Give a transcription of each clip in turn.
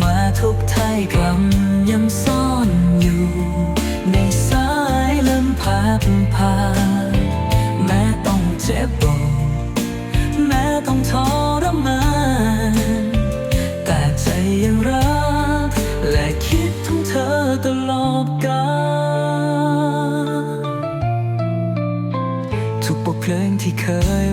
มาทุกทายกลัำยังซ่อนอยู่ ในสายลมพัดพา แม้ต้องเจ็บปวดแม้ต้องทรมาน แต่ใจยังรัก และคิดถึงเธอตลอดกาลทุกบทเพลงที่เคย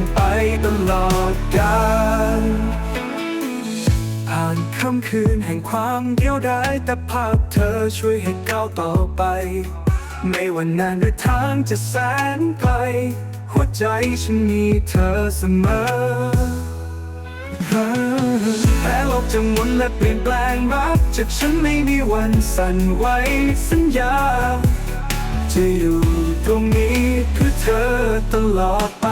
นไปตลอดกาลผ่านค่ำคืนแห่งความเดียวดายแต่ภาพเธอช่วยให้ก้าวต่อไป ไม่ว่านานหรือทางจะแสนไกล หัวใจฉันมีเธอเสมอแม้โลกจะหมุนและเปลี่ยนแปลงรักจากฉันไม่มีวันสั่นไหวสัญญาจะอยู่ ตรงนี้เพื่อเธอตลอดไป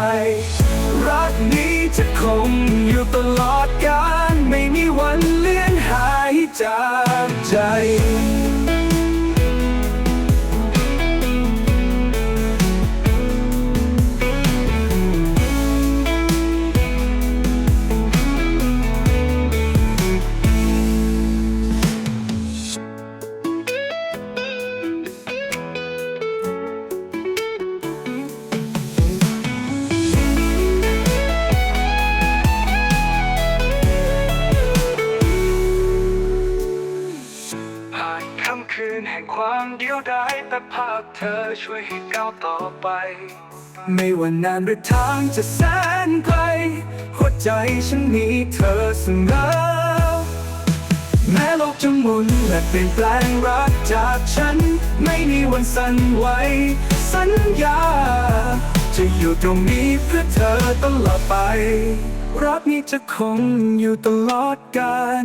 รักนี้จะคงอยู่ตลอดกาลไม่มีวันเลือนหายจากใจ ไม่ว่านานหรือทางจะแสนไกลหัวใจฉันมีเธอเสมอแม้โลกจะหมุนและเปลี่ยนแปลงรักจากฉัน ไม่มีวันสั่นไหวสัญญา จะอยู่ตรงนี้เพื่อเธอตลอดไป รักนี้จะคงอยู่ตลอดกาล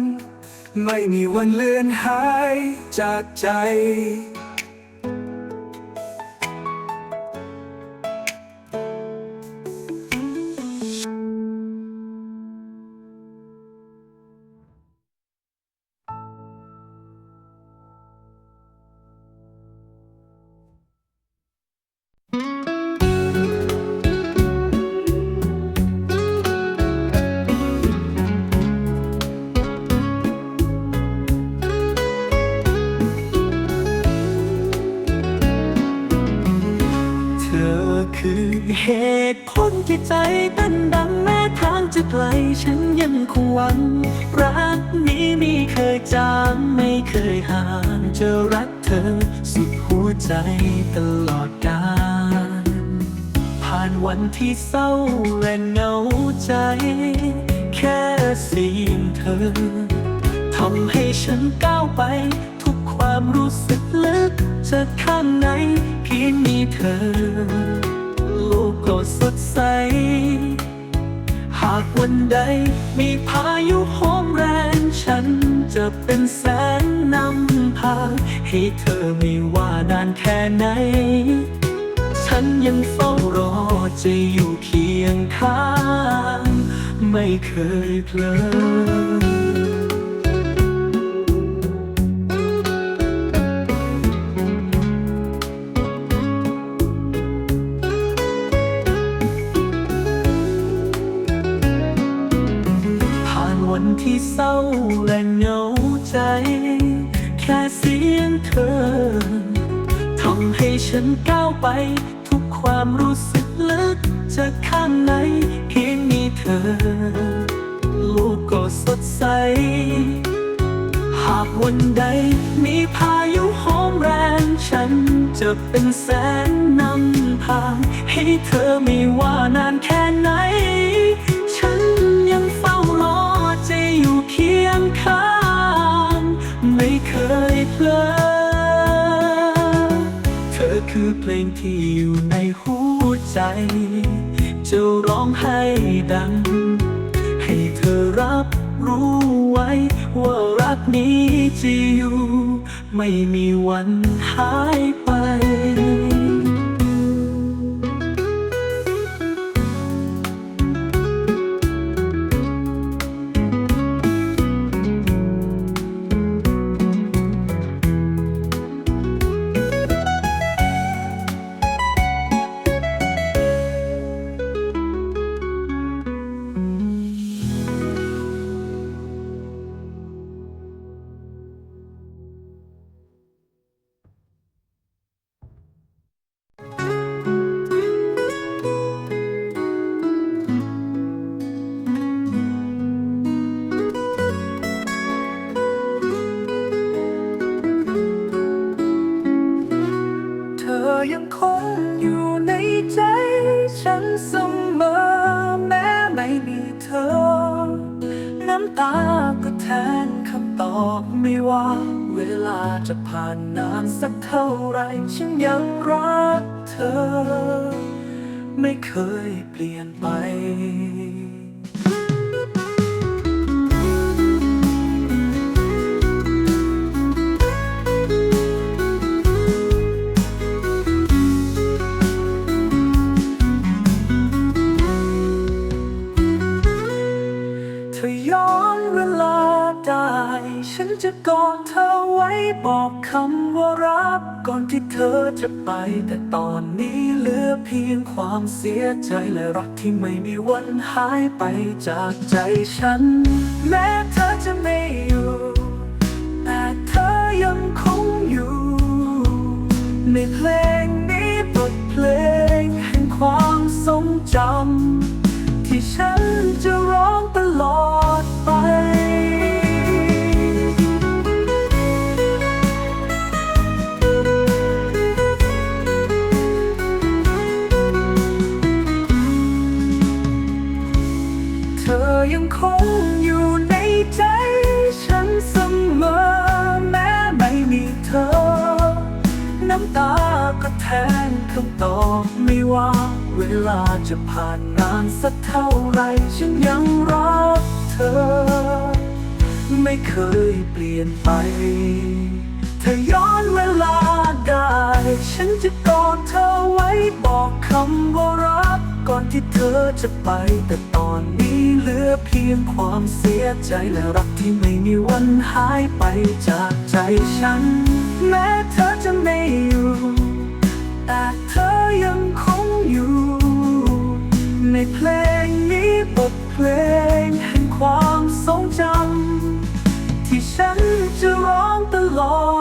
ไม่มีวันเลือนหายจากใจ และเหงาใจ แค่เสียงเธอทำให้ฉันก้าวไป ทุกความรู้สึกลึกจากข้างในเพียงมีเธอ โลกก็สดใส หากวันใดมีพายุโหมแรงฉันจะเป็นแสงนำพา ให้เธอไม่ว่านานแค่ไหน ฉันยังเฝ้ารอจะอยู่เคียงข้าง ไม่เคยเพลอผ่านวันที่เศร้าและเหงาใจ แค่เสียงเธอทำให้ฉันก้าวไป ความรู้สึกลึกจากข้างในเพียงมีเธอโลกก็สดใส หากวันใดมีพายุโหมแรงฉันจะเป็นแสงนำทางให้เธอไม่ว่านานแค่ไหน ฉันยังเฝ้ารอจะอยู่เคียงข้าง ไม่เคยเพลอเธอคือ เพลงที่อยู่ในหัวใจ จะร้องให้ดัง ให้เธอรับรู้ไว้ ว่ารักนี้จะอยู่ ไม่มีวันหายไป นานสักเท่าไรฉันยังรักเธอ ไม่เคยเปลี่ยนไปถ้าย้อนเวลาได้ ฉันจะกอดเธอ บอกคำว่ารักก่อนที่เธอจะไป แต่ตอนนี้เหลือเพียงความเสียใจและรักที่ไม่มีวันหายไปจากใจฉัน แม้เธอจะไม่อยู่ แต่เธอยังคงอยู่ ในเพลงนี้บทเพลงแห่งความทรงจำที่ฉัน ว่า เวลาจะผ่านนานสักเท่าไรฉันยังรักเธอ ไม่เคยเปลี่ยนไป ถ้าย้อนเวลาได้ ฉันจะกอดเธอไว้บอกคำว่ารัก ก่อนที่เธอจะไป แต่ตอนนี้เหลือเพียงความเสียใจและรักที่ไม่มีวันหายไปจากใจฉัน แม้เธอจะ ร้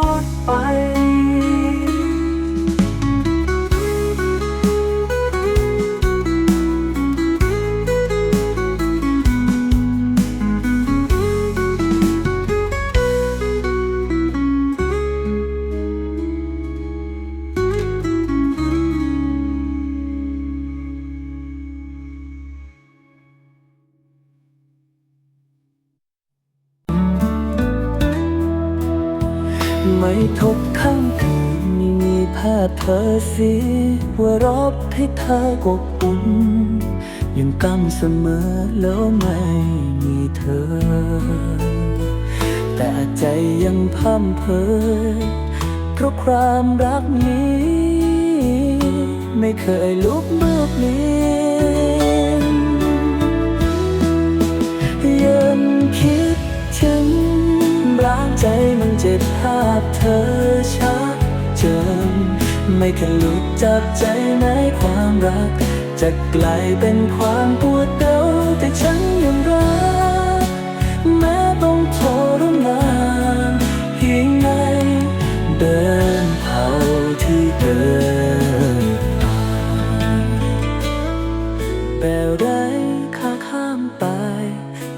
เธอสิว่ารอบให้เธอกบอุ่นยังกำเสมอแล้วไม่มีเธอ แต่ใจยังพัมเพอเพราะความรักนี้ ไม่เคยลุกเบือกเลียนยังคิดถึงร้างใจมันเจ็บภาพเธอชัดเจน ไม่เคยหลุดจากใจในความรัก จะกลายเป็นความปวดเดาแต่ฉันยังรัก แม้ต้องทรมานเพียงไหนเดินเท่าที่เดินผ่านแบบไรข้าข้ามไป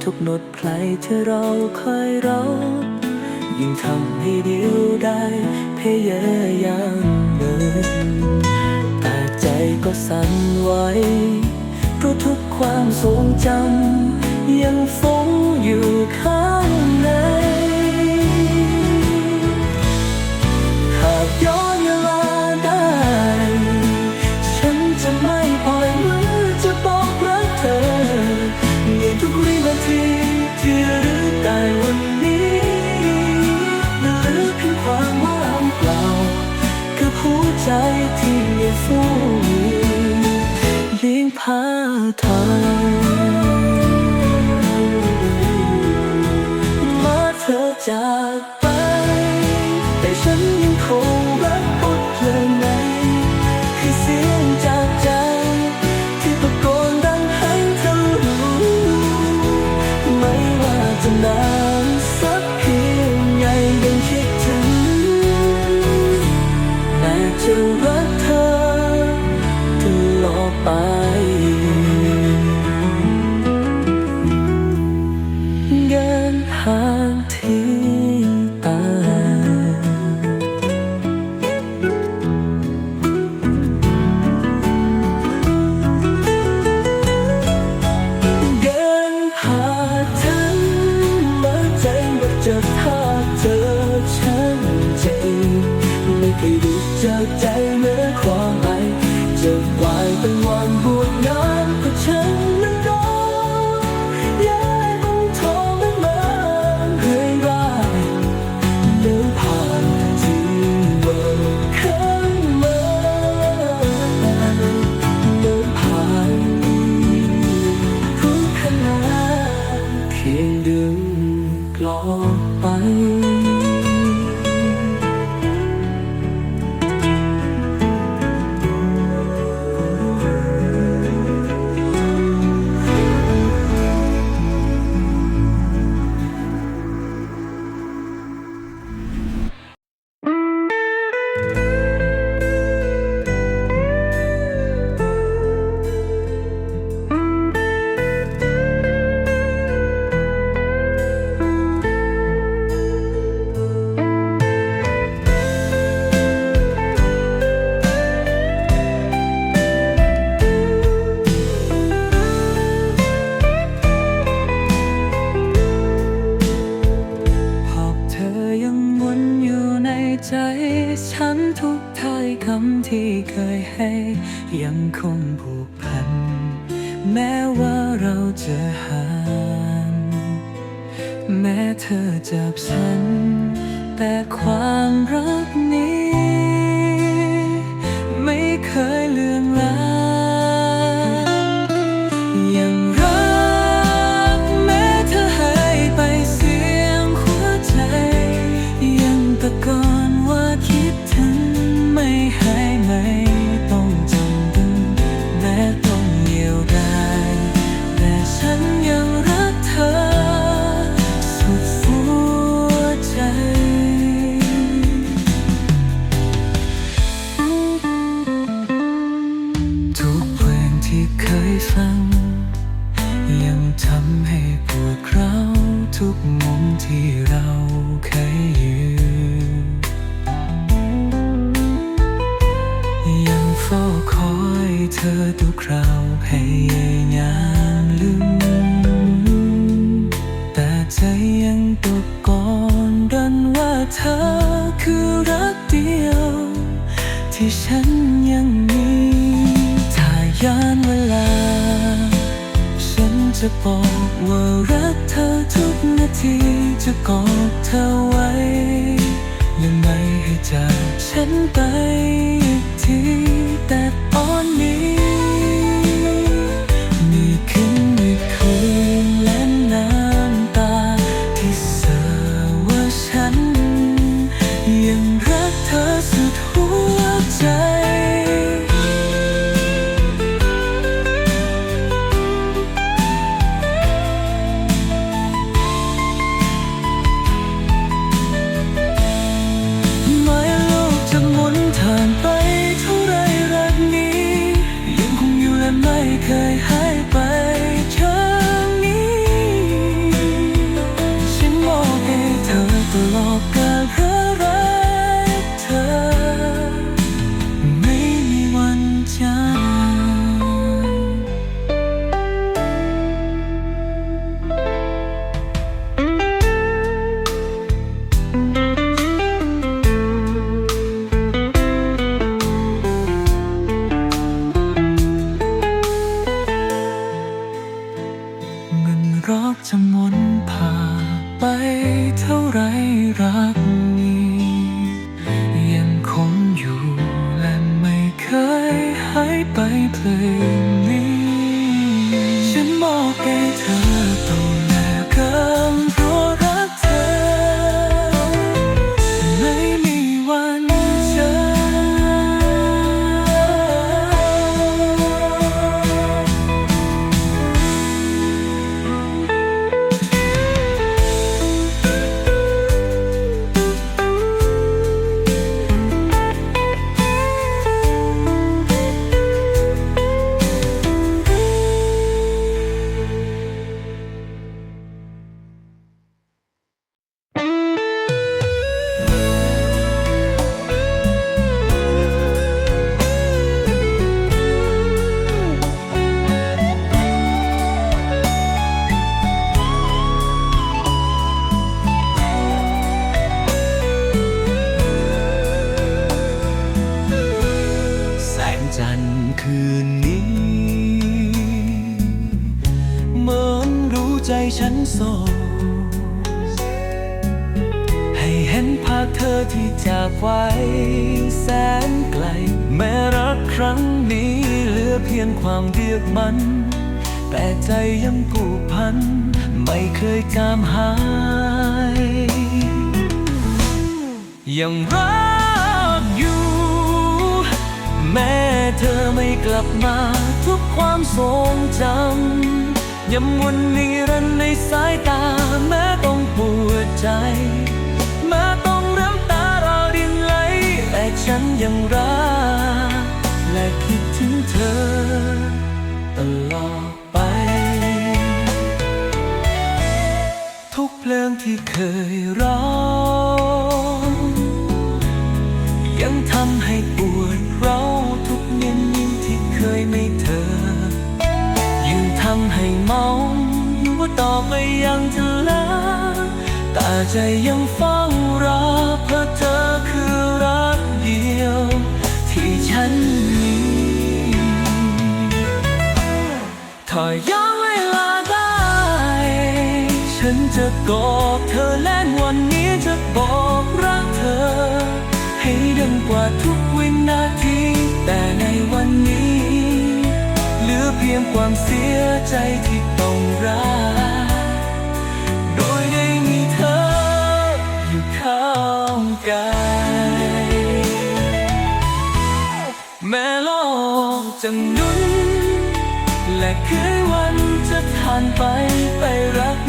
ทุกนดใครที่เราเคยรักยิ่งทำให้เดียวได้พยายามเดินแต่ใจก็ สั่นไหวเพราะทุกความทรงจำยังฟุ้งอยู่ข้าง ทางมาเธอจากไป แต่ฉันยังคงรักบทเพลงในคือเสียงจากใจ ที่ตะโกนดังให้เธอรู้ ไม่ว่าจะนาน เคยให้ยังคงผูกพัน แม้ว่าเราจะห่างแม้เธอจับฉัน แต่ความรัก ยฟัง ยังทำให้ปวดร้าวทุกมุมที่เราเคยยืนยังเฝ้าคอยเธอทุกคราวให้ tell ทุกความทรงจำยำวนนิรันในสายตาแม้ต้องปวดใจแม้ต้องร้ำตาเราดินไหลแต่ฉันยังรักและคิดถึงเธอตลอดไป ทุกเพลงที่เคยร้อง มองว่าต่อไปยังจะแล้วแต่ใจยังเฝ้ารอเพราะเธอคือรักเดียว ที่ฉันมีถอยย้อนเวลาได้ ฉันจะกอบเธอและวันนี้จะบอกรักเธอ ให้ดังกว่าทุก ยงความเสียใจที่ต้องรักโดยได้มีเธออยู่ข้างกายแม้โลกจะนุ่นและคืนวันจะผ่านไปไปรัก